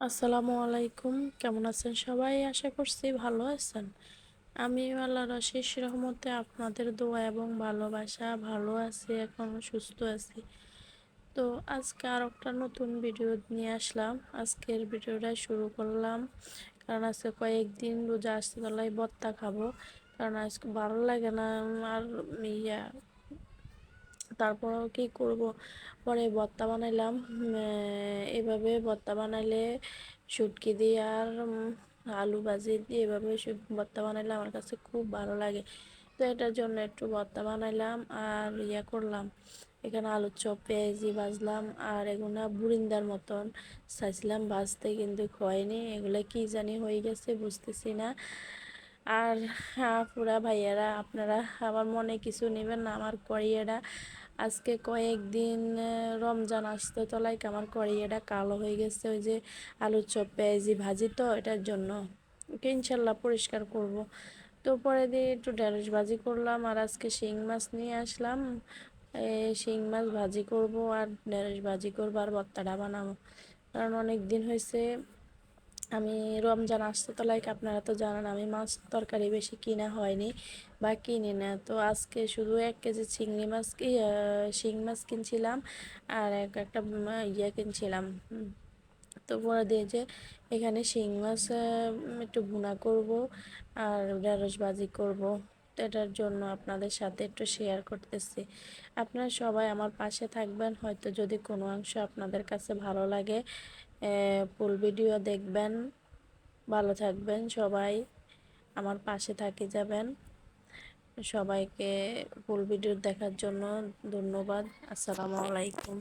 আসসালামু আলাইকুম। কেমন আছেন সবাই? আশা করছি ভালো আছেন। আমি আল্লাহর অশেষ রহমতে আপনাদের দোয়া এবং ভালোবাসা, ভালো আছি, এখন সুস্থ আছি। তো আজকে আর একটা নতুন ভিডিও নিয়ে আসলাম। আজকের ভিডিওটা শুরু করলাম। কারণ আজকে কয়েকদিন রোজা আসতে তলায় বত্তা খাব। কারণ আজকে ভালো লাগে না আর ইয়া তারপর কি করব? পরে ভর্তা বানাইলাম। এভাবে ভর্তা বানাইলে শুটকি দিয়ে আর আলু ভাজি দিয়ে এভাবে ভর্তা বানাইলে আমার কাছে খুব ভালো লাগে। তো এটার জন্য একটু ভর্তা বানাইলাম আর ইয়া করলাম। এখানে আলুর চপ পেঁয়াজি ভাজলাম আর এগুলো বুরিন্দার মতন চাইছিলাম ভাজতে কিন্তু হয়নি। এগুলো কি জানি হয়ে গেছে, বুঝতেছি না। আর পুরা ভাইয়ারা, আপনারা আমার মনে কিছু নেবেন না, আমার করিয়েটা আজকে কয়েকদিন রমজান আসতে তো লাইক আমার কড়াইটা কালো হয়ে গেছে, ওই যে আলুর চপ, পেঁয়াজি ভাজি তো, এটার জন্য। ওকে, ইনশাল্লাহ পরিষ্কার করব। তো পরে দিয়ে একটু ঢেঁড়স ভাজি করলাম, আর আজকে শিং মাছ নিয়ে আসলাম। শিং মাছ ভাজি করব, আর ঢেঁড়স ভাজি করব, আর ভর্তাটা বানাবো। কারণ অনেক দিন হয়েছে আমি রমজান আসতে তো লাইক আপনারা তো জানেন আমি মাছ তরকারি বেশি কিনা হয়নি বা কিনি না। তো আজকে শুধু এক কেজি চিংড়ি মাছ কি শিং মাছ কিনছিলাম আর এক একটা ইয়ে কিনছিলাম। তো বলে দিয়ে যে এখানে শিং মাছ একটু ভুনা করব আর ঢেঁড়স ভাজি করব। এটার জন্য আপনাদের সাথে একটু শেয়ার করতেছি। আপনারা সবাই আমার পাশে থাকবেন, হয়তো যদি কোনো অংশ আপনাদের কাছে ভালো লাগে ফুল ভিডিও দেখবেন। ভালো থাকবেন সবাই। আমার পাশে থাকি যাবেন। সবাইকে ফুল ভিডিও দেখার জন্য ধন্যবাদ। আসসালামু আলাইকুম।